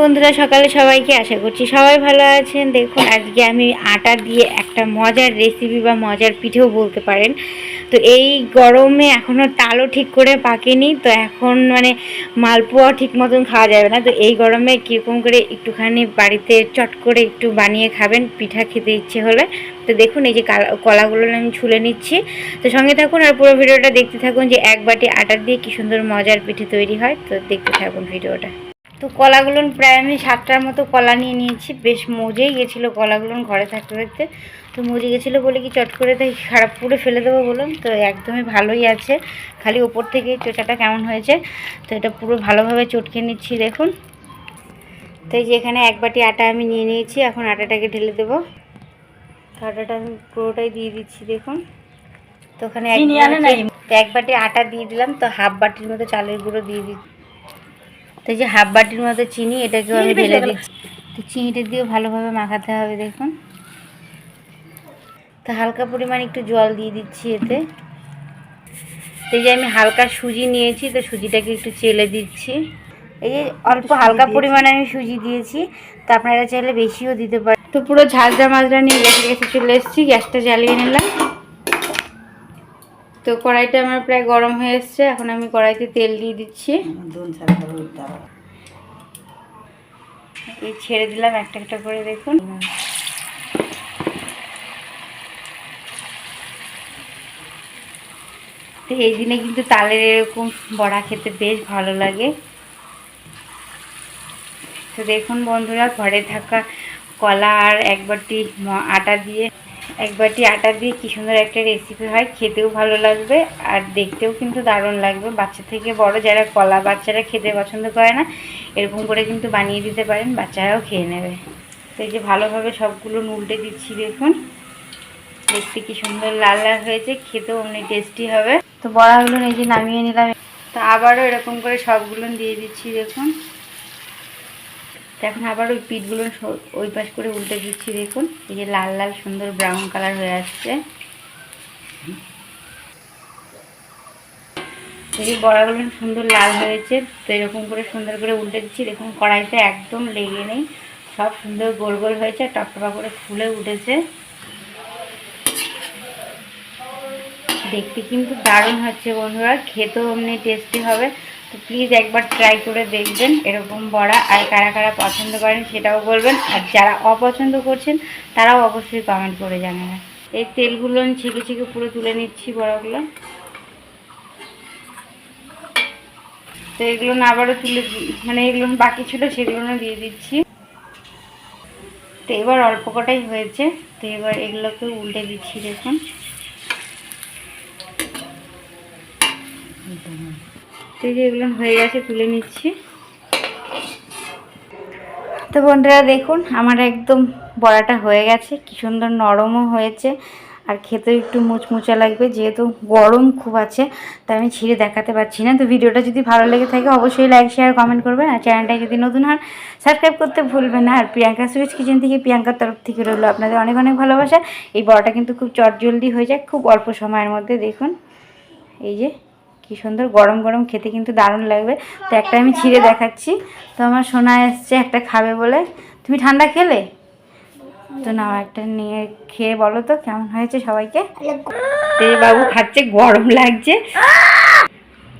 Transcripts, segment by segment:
বন্ধুরা, সকালে সবাইকে আশা করছি সবাই ভালো আছেন। দেখুন, আজকে আমি আটা দিয়ে একটা মজার রেসিপি বা মজার পিঠেও বলতে পারেন। তো এই গরমে এখনও তালও ঠিক করে পাকেনি, তো এখন মানে মালপোয়া ঠিক মতন খাওয়া যাবে না। তো এই গরমে কীরকম করে একটুখানি বাড়িতে চট করে একটু বানিয়ে খাবেন, পিঠা খেতে ইচ্ছে হলে। তো দেখুন, এই যে কালা- কলাগুলো আমি ছুলে নিচ্ছি। তো সঙ্গে থাকুন আর পুরো ভিডিওটা দেখতে থাকুন যে এক বাটি আটা দিয়ে কি সুন্দর মজার পিঠে তৈরি হয়। তো দেখতে থাকুন ভিডিওটা। তো কলাগুলো প্রায় আমি সাতটার মতো কলা নিয়ে নিয়েছি। বেশ মজেই গেছিল কলাগুলো ঘরে থাকতে থাকতে। তো মজে গেছিল বলে কি চট করে তাই খারাপ করে ফেলে দেবো বললাম। তো একদমই ভালোই আছে। খালি ওপর থেকে চোচাটা কেমন হয়েছে তো এটা পুরো ভালোভাবে চটকে নিচ্ছি দেখুন। তো এই যে এখানে এক বাটি আটা আমি নিয়ে নিয়েছি। এখন আটাটাকে ঢেলে দেবো। তো আটাটা আমি পুরোটাই দিয়ে দিচ্ছি দেখুন। তো ওখানে? এক বাটি আটা দিয়ে দিলাম। তো হাফ বাটির মতো চালের গুঁড়ো দিয়ে দিচ্ছি। তো যে হাফ বাটির মতো চিনি এটাকেও আমি ঢেলে দিচ্ছি। তো চিনিটা দিয়েও ভালোভাবে মাখাতে হবে দেখুন। তো হালকা পরিমাণ একটু জল দিয়ে দিচ্ছি এতে। তো যে আমি হালকা সুজি নিয়েছি তো সুজিটাকে একটু চেলে দিচ্ছি। এই যে অল্প হালকা পরিমাণে আমি সুজি দিয়েছি তো আপনারা চাইলে বেশিও দিতে পারেন তো পুরো ঝাঁঝরা মাজরা নিয়ে গ্যাসের কাছে চলে এসেছি গ্যাসটা জ্বালিয়ে নিলাম। তো কড়াইটা আমার প্রায় গরম হয়ে এসছে এখন আমি কড়াইতে তেল দিয়ে দিচ্ছি। এই ছেড়ে দিলাম একটা একটা করে দেখুন। তো এই দিনে কিন্তু তালের এরকম বড়া খেতে বেশ ভালো লাগে। তো দেখুন বন্ধুরা ঘরে থাকা কলা আর এক বাটি ম- আটা দিয়ে এক বাটি আটা দিয়ে কি সুন্দর একটা রেসিপি হয়, খেতেও ভালো লাগবে আর দেখতেও কিন্তু দারুণ লাগবে। বাচ্চা থেকে বড় যারা কলা বাচ্চারা খেতে পছন্দ করে না, এরকম করে কিন্তু বানিয়ে দিতে পারেন, বাচ্চারাও খেয়ে নেবে। তো এই যে ভালোভাবে সবগুলো উল্টে দিচ্ছি দেখুন। দেখতে কি সুন্দর লাল লাল হয়েছে, খেতেও অমনি টেস্টি হবে। তো বড়াগুলো এই যে নামিয়ে নিলাম। তো আবারও এরকম করে সবগুলো দিয়ে দিচ্ছি দেখুন। তো এখন আবার ওই পিঠগুলো ওই পাশ করে উল্টে দিচ্ছি, দেখুন। এই যে লাল লাল সুন্দর ব্রাউন কালার হয়ে আসছে। এই বড়াগুলো সুন্দর লাল হয়েছে, তো এরকম করে সুন্দর করে উল্টে দিচ্ছি। দেখুন, কড়াইতে একদম লেগে নেই। সব সুন্দর গোল গোল হয়েছে টপটপা করে ফুলে উঠেছে। দেখতে কিন্তু দারুণ হচ্ছে বন্ধুরা, খেতেও এমনি টেস্টি হবে। তো প্লিজ একবার ট্রাই করে দেখবেন এরকম বড়া আর কারা কারা পছন্দ করেন সেটাও বলবেন। আর যারা অপছন্দ করছেন, তারাও অবশ্যই কমেন্ট করে জানাবেন। এই তেলগুলো আমি ছেঁকে ছেঁকে পুরো তুলে নিচ্ছি বড়াগুলো। তো এগুলো না আবারও তুলে মানে এগুলো বাকি ছিল সেগুলো দিয়ে দিচ্ছি। তো এবার অল্প কটাই হয়েছে। তো এবার এগুলোকে উল্টে দিচ্ছি দেখুন। তো যে এগুলো হয়ে গেছে, তুলে নিচ্ছি। তো বন্ধুরা দেখুন, আমার একদম বড়াটা হয়ে গেছে। কি সুন্দর নরমও হয়েছে, আর খেতেও একটু মুচমুচা লাগবে, যেহেতু গরম খুব আছে, তাই আমি ছিঁড়ে দেখাতে পারছি না। তো ভিডিওটা যদি ভালো লেগে থাকে, অবশ্যই লাইক শেয়ার কমেন্ট করবেন, আর চ্যানেলটায় যদি নতুন হন সাবস্ক্রাইব করতে ভুলবেন না। আর প্রিয়াঙ্কা সুইচ কিচেন থেকে প্রিয়াঙ্কার তরফ থেকে রইল আপনাদের অনেক অনেক ভালোবাসা। এই বড়াটা কিন্তু খুব চটজলদি হয়ে যায়, খুব অল্প সময়ের মধ্যে। দেখুন, এই যে কি সুন্দর গরম গরম খেতে কিন্তু দারুণ লাগবে। তো একটা আমি ছিঁড়ে দেখাচ্ছি। তো আমার সোনা এসছে একটা খাবে বলে। তুমি ঠান্ডা খেলে? তো নাও একটা নিয়ে খেয়ে বলো তো কেমন হয়েছে সবাইকে? এই বাবু খাচ্ছে গরম লাগছে।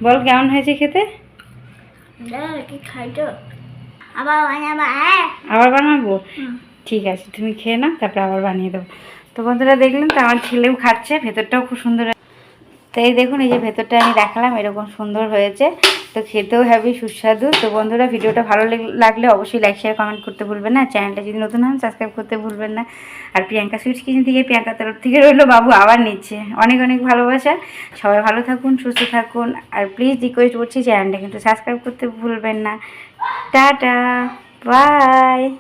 বল কেমন হয়েছে খেতে? আবার বানাবো? ঠিক আছে তুমি খেয়ে নাও তারপরে আবার বানিয়ে দেবো। তো বন্ধুরা দেখলেন তো আমার ছেলেও খাচ্ছে ভেতরটাও খুব সুন্দর তো এই দেখুন, এই যে ভেতরটা আমি দেখালাম, এরকম সুন্দর হয়েছে। তো খেতেও হ্যাভি সুস্বাদু। তো বন্ধুরা, ভিডিওটা ভালো লেগ- লাগলে অবশ্যই লাইক শেয়ার কমেন্ট করতে ভুলবেন না। চ্যানেলটা যদি নতুন হন সাবস্ক্রাইব করতে ভুলবেন না। আর প্রিয়াঙ্কা সুইটস কিচেন থেকে প্রিয়াঙ্কা তরফ থেকে রইল বাবু, আবার নিচ্ছে। অনেক অনেক ভালোবাসা। সবাই ভালো থাকুন, সুস্থ থাকুন। আর প্লিজ রিকোয়েস্ট করছি, চ্যানেলটা কিন্তু সাবস্ক্রাইব করতে ভুলবেন না। Tata bye